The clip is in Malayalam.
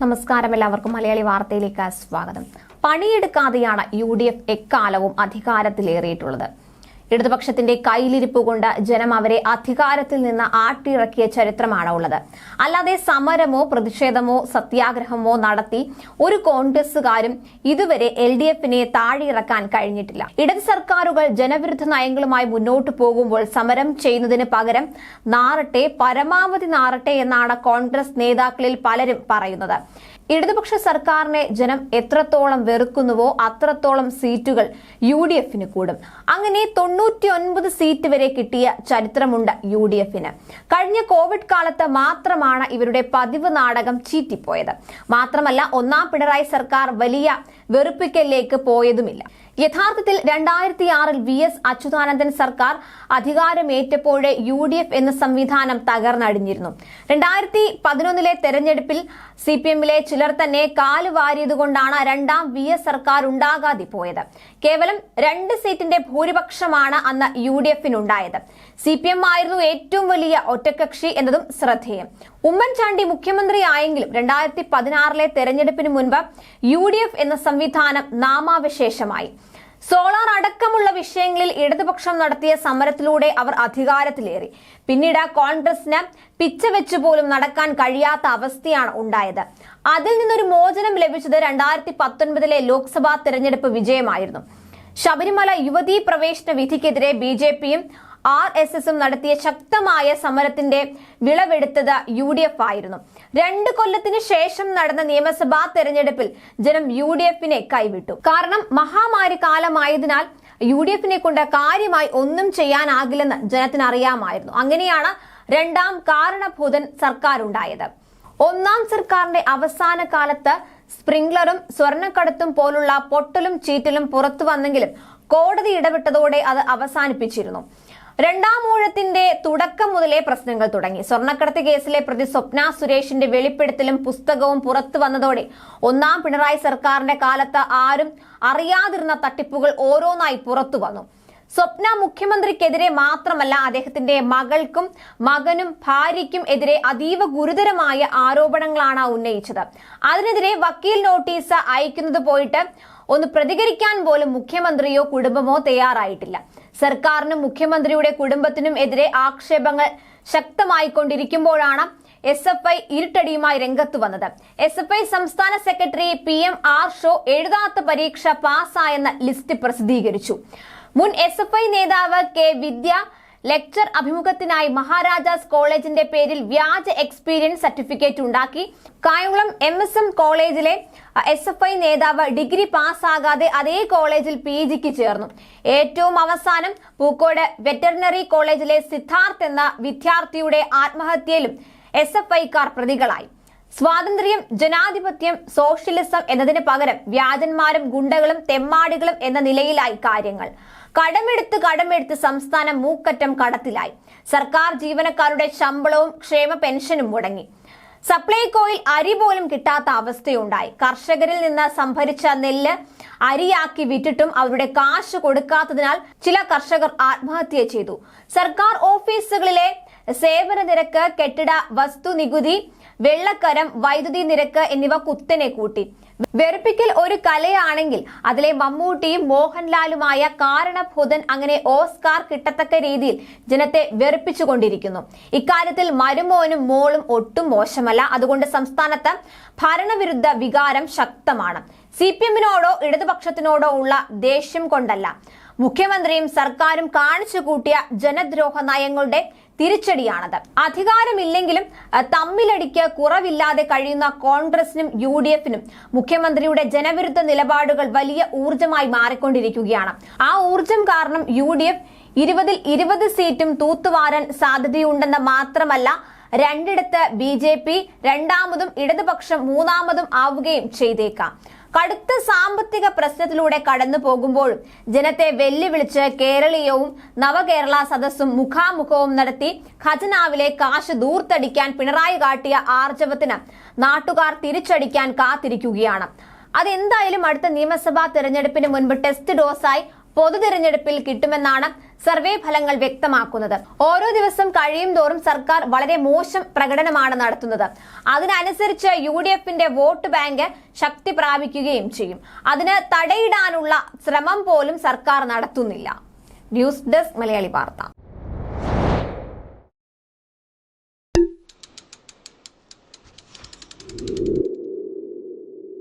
നമസ്കാരം എല്ലാവർക്കും മലയാളി വാർത്തയിലേക്ക് സ്വാഗതം. പണിയെടുക്കാതെയാണ് യു ഡി എഫ് എക്കാലവും അധികാരത്തിലേറിയിട്ടുള്ളത്. ഇടതുപക്ഷത്തിന്റെ കയ്യിലിരിപ്പ് കൊണ്ട് ജനം അവരെ അധികാരത്തിൽ നിന്ന് ആട്ടിറക്കിയ ചരിത്രമാണ് ഉള്ളത്. അല്ലാതെ സമരമോ പ്രതിഷേധമോ സത്യാഗ്രഹമോ നടത്തി ഒരു കോൺഗ്രസുകാരും ഇതുവരെ എൽ ഡി എഫിനെ താഴെയിറക്കാൻ കഴിഞ്ഞിട്ടില്ല. ഇടത് സർക്കാരുകൾ ജനവിരുദ്ധ നയങ്ങളുമായി മുന്നോട്ട് പോകുമ്പോൾ സമരം ചെയ്യുന്നതിന് പകരം നാറട്ടെ പരമാവധി നാറട്ടെ എന്നാണ് കോൺഗ്രസ് നേതാക്കളിൽ പലരും പറയുന്നത്. ഇടതുപക്ഷ സർക്കാരിനെ ജനം എത്രത്തോളം വെറുക്കുന്നുവോ അത്രത്തോളം സീറ്റുകൾ യു ഡി എഫിന് കൂടും. അങ്ങനെ തൊണ്ണൂറ്റി ഒൻപത് സീറ്റ് വരെ കിട്ടിയ ചരിത്രമുണ്ട് യു ഡി എഫിന് കഴിഞ്ഞ കോവിഡ് കാലത്ത് മാത്രമാണ് ഇവരുടെ പതിവ് നാടകം ചീറ്റിപ്പോയത്. മാത്രമല്ല ഒന്നാം പിണറായി സർക്കാർ വലിയ വെറുപ്പിക്കലിലേക്ക് പോയതുമില്ല. യഥാർത്ഥത്തിൽ രണ്ടായിരത്തി ആറിൽ വി എസ് അച്യുതാനന്ദൻ സർക്കാർ അധികാരമേറ്റപ്പോഴേ യു ഡി എഫ് എന്ന സംവിധാനം തകർന്നടിഞ്ഞിരുന്നു. രണ്ടായിരത്തി പതിനൊന്നിലെ തെരഞ്ഞെടുപ്പിൽ സി പി എമ്മിലെ ചിലർ തന്നെ കാലുവാരിയതുകൊണ്ടാണ് രണ്ടാം വി എസ് സർക്കാർ ഉണ്ടാകാതെ പോയത്. കേവലം രണ്ട് സീറ്റിന്റെ ഭൂരിപക്ഷമാണ് അന്ന് യു ഡി എഫിനുണ്ടായത്. സി പി എം ആയിരുന്നു ഏറ്റവും വലിയ ഒറ്റക്കക്ഷി എന്നതും ശ്രദ്ധേയം. ഉമ്മൻചാണ്ടി മുഖ്യമന്ത്രി ആയെങ്കിലും രണ്ടായിരത്തി പതിനാറിലെ തെരഞ്ഞെടുപ്പിന് മുൻപ് യു ഡി എഫ് എന്ന സംവിധാനം നാമാവശേഷമായി. സോളാർ അടക്കമുള്ള വിഷയങ്ങളിൽ ഇടതുപക്ഷം നടത്തിയ സമരത്തിലൂടെ അവർ അധികാരത്തിലേറി. പിന്നീട് കോൺഗ്രസിന് പിച്ച വെച്ച് പോലും നടക്കാൻ കഴിയാത്ത അവസ്ഥയാണ് ഉണ്ടായത്. അതിൽ നിന്നൊരു മോചനം ലഭിച്ചത് രണ്ടായിരത്തി പത്തൊൻപതിലെ ലോക്സഭാ തെരഞ്ഞെടുപ്പ് വിജയമായിരുന്നു. ശബരിമല യുവതീ പ്രവേശന വിധിക്കെതിരെ ബി ജെ പിയും ആർ എസ് എസും നടത്തിയ ശക്തമായ സമരത്തിന്റെ വിളവെടുത്തത് യു ഡി എഫ് ആയിരുന്നു. രണ്ട് കൊല്ലത്തിന് ശേഷം നടന്ന നിയമസഭാ തെരഞ്ഞെടുപ്പിൽ ജനം യു ഡി എഫിനെ കൈവിട്ടു. കാരണം മഹാമാരി കാലമായതിനാൽ യു ഡി എഫിനെ കൊണ്ട് കാര്യമായി ഒന്നും ചെയ്യാനാകില്ലെന്ന് ജനത്തിന് അറിയാമായിരുന്നു. അങ്ങനെയാണ് രണ്ടാം കാരണഭൂതൻ സർക്കാർ ഉണ്ടായത് ഒന്നാം സർക്കാരിന്റെ അവസാന കാലത്ത് സ്പ്രിംഗ്ലറും സ്വർണക്കടത്തും പോലുള്ള പൊട്ടലും ചീറ്റലും പുറത്തു വന്നെങ്കിലും കോടതി ഇടപെട്ടതോടെ അത് അവസാനിപ്പിച്ചിരുന്നു. രണ്ടാം ഊഴത്തിന്റെ തുടക്കം മുതലേ പ്രശ്നങ്ങൾ തുടങ്ങി. സ്വർണക്കടത്ത് കേസിലെ പ്രതി സ്വപ്ന സുരേഷിന്റെ വെളിപ്പെടുത്തലും പുസ്തകവും പുറത്തു വന്നതോടെ ഒന്നാം പിണറായി സർക്കാരിന്റെ കാലത്ത് ആരും അറിയാതിരുന്ന തട്ടിപ്പുകൾ ഓരോന്നായി പുറത്തു വന്നു. സ്വപ്ന മുഖ്യമന്ത്രിക്കെതിരെ മാത്രമല്ല അദ്ദേഹത്തിന്റെ മകൾക്കും മകനും ഭാര്യയ്ക്കും എതിരെ അതീവ ഗുരുതരമായ ആരോപണങ്ങളാണ് ഉന്നയിച്ചത്. അതിനെതിരെ വക്കീൽ നോട്ടീസ് അയക്കുന്നത് പോയിട്ട് ഒന്ന് പ്രതികരിക്കാൻ പോലും മുഖ്യമന്ത്രിയോ കുടുംബമോ തയ്യാറായിട്ടില്ല. സർക്കാരിനും മുഖ്യമന്ത്രിയുടെ കുടുംബത്തിനും എതിരെ ആക്ഷേപങ്ങൾ ശക്തമായിക്കൊണ്ടിരിക്കുമ്പോഴാണ് എസ് എഫ് ഐ ഇരുട്ടടിയുമായി രംഗത്ത് വന്നത്. എസ് എഫ് ഐ സംസ്ഥാന secretary P M Arsho എഴുതാത്ത പരീക്ഷ പാസ്സായെന്ന ലിസ്റ്റ് പ്രസിദ്ധീകരിച്ചു. മുൻ എസ് എഫ് ഐ നേതാവ് കെ വിദ്യ ലെക്ചർ അഭിമുഖത്തിനായി മഹാരാജാസ് കോളേജിന്റെ പേരിൽ വ്യാജ എക്സ്പീരിയൻസ് സർട്ടിഫിക്കറ്റ് ഉണ്ടാക്കി. കായംകുളം എം എസ് എം കോളേജിലെ എസ് എഫ് ഐ നേതാവ് ഡിഗ്രി പാസ്സാകാതെ അതേ കോളേജിൽ പി ജിക്ക് ചേർന്നു. ഏറ്റവും അവസാനം പൂക്കോട് വെറ്ററിനറി കോളേജിലെ സിദ്ധാർത്ഥ് എന്ന വിദ്യാർത്ഥിയുടെ ആത്മഹത്യയിലും എസ് എഫ് ഐക്കാർ പ്രതികളായി. സ്വാതന്ത്ര്യം ജനാധിപത്യം സോഷ്യലിസം എന്നതിന് പകരം വ്യാജന്മാരും ഗുണ്ടകളും തെമ്മാടികളും എന്ന നിലയിലായി കാര്യങ്ങൾ. കടമെടുത്ത് കടമെടുത്ത് സംസ്ഥാനം മൂക്കറ്റം കടത്തിലായി. സർക്കാർ ജീവനക്കാരുടെ ശമ്പളവും ക്ഷേമ പെൻഷനും മുടങ്ങി. സപ്ലൈകോയിൽ അരി പോലും കിട്ടാത്ത അവസ്ഥയുണ്ടായി. കർഷകരിൽ നിന്ന് സംഭരിച്ച നെല്ല് അരിയാക്കി വിറ്റിട്ടും അവരുടെ കാശ് കൊടുക്കാത്തതിനാൽ ചില കർഷകർ ആത്മഹത്യ ചെയ്തു. സർക്കാർ ഓഫീസുകളിലെ സേവന നിരക്ക് കെട്ടിട വസ്തു നികുതി വെള്ളക്കരം വൈദ്യുതി നിരക്ക് എന്നിവ കുത്തനെ കൂട്ടി. വെറുപ്പിക്കൽ ഒരു കലയാണെങ്കിൽ അതിലെ മമ്മൂട്ടിയും മോഹൻലാലുമായ കാരണഭൂതൻ അങ്ങനെ ഓസ്കാർ കിട്ടത്തക്ക രീതിയിൽ ജനത്തെ വെറുപ്പിച്ചുകൊണ്ടിരിക്കുന്നു. ഇക്കാര്യത്തിൽ മരുമോനും മോളും ഒട്ടും മോശമല്ല. അതുകൊണ്ട് സംസ്ഥാനത്ത് ഭരണവിരുദ്ധ വികാരം ശക്തമാണ്. സി പി എമ്മിനോടോ ഇടതുപക്ഷത്തിനോടോ ഉള്ള ദേഷ്യം കൊണ്ടല്ല. മുഖ്യമന്ത്രിയും സർക്കാരും കാണിച്ചു കൂട്ടിയ ജനദ്രോഹ നയങ്ങളുടെ തിരിച്ചടിയാണത്. അധികാരമില്ലെങ്കിലും തമ്മിലടിക്ക് കുറവില്ലാതെ കഴിയുന്ന കോൺഗ്രസിനും യു ഡി എഫിനും മുഖ്യമന്ത്രിയുടെ ജനവിരുദ്ധ നിലപാടുകൾ വലിയ ഊർജമായി മാറിക്കൊണ്ടിരിക്കുകയാണ്. ആ ഊർജം കാരണം യു ഡി എഫ് ഇരുപതിൽ ഇരുപത് സീറ്റും തൂത്തുവാരാൻ സാധ്യതയുണ്ടെന്ന് മാത്രമല്ല രണ്ടിടത്ത് ബി ജെ പി രണ്ടാമതും ഇടതുപക്ഷം മൂന്നാമതും ആവുകയും ചെയ്തേക്കാം. കടുത്ത സാമ്പത്തിക പ്രശ്നത്തിലൂടെ കടന്നു പോകുമ്പോഴും ജനത്തെ വെല്ലുവിളിച്ച് കേരളീയവും നവകേരള സദസ്സും മുഖാമുഖവും നടത്തി ഖജനാവിലെ കാശ് ദൂർത്തടിക്കാൻ പിണറായി കാട്ടിയ ആർജവത്തിന് നാട്ടുകാർ തിരിച്ചടിക്കാൻ കാത്തിരിക്കുകയാണ്. അതെന്തായാലും അടുത്ത നിയമസഭാ തെരഞ്ഞെടുപ്പിന് മുൻപ് ടെസ്റ്റ് ഡോസായി പൊതു തിരഞ്ഞെടുപ്പിൽ കിട്ടുമെന്നാണ് സർവേ ഫലങ്ങൾ വ്യക്തമാക്കുന്നത്. ഓരോ ദിവസം കഴിയും തോറും സർക്കാർ വളരെ മോശം പ്രകടനമാണ് നടത്തുന്നത്. അതിനനുസരിച്ച് യു ഡി എഫിന്റെ വോട്ട് ബാങ്ക് ശക്തി പ്രാപിക്കുകയും ചെയ്യും. അതിന് തടയിടാനുള്ള ശ്രമം പോലും സർക്കാർ നടത്തുന്നില്ല. ന്യൂസ് ഡെസ്ക് മലയാളി വാർത്ത.